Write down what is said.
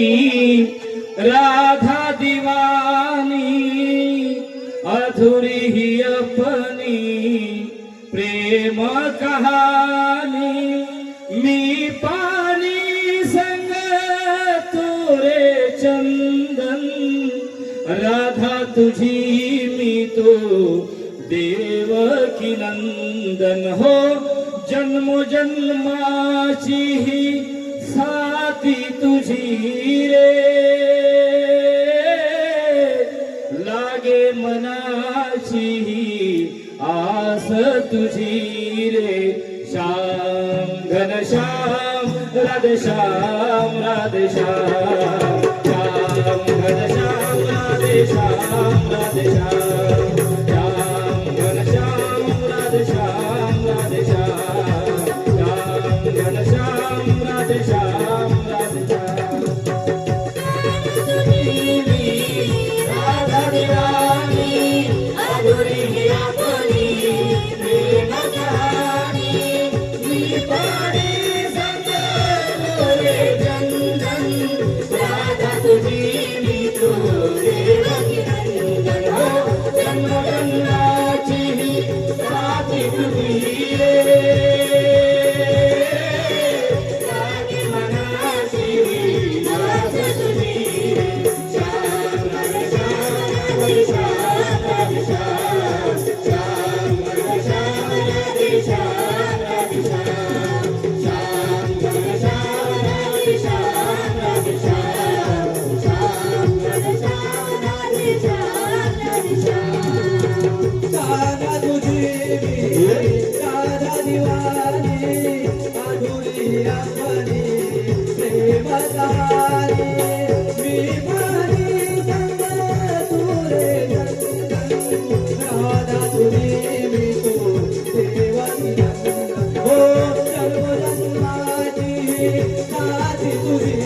मेरी राधा दीवानी अधूरी ही अपनी प्रेम कहानी मी पानी संग तोरे चंदन राधा तुझी मी तो देव की नंदन हो जन्म जन्माची ही साथी तुझी रे लागे मनाशी आस तुझी रे श्याम घन श्याम राधश्याम श्याम श्याम घन श्याम राधश्याम श्याम हो, तुझी तुझी दिवानी तुझी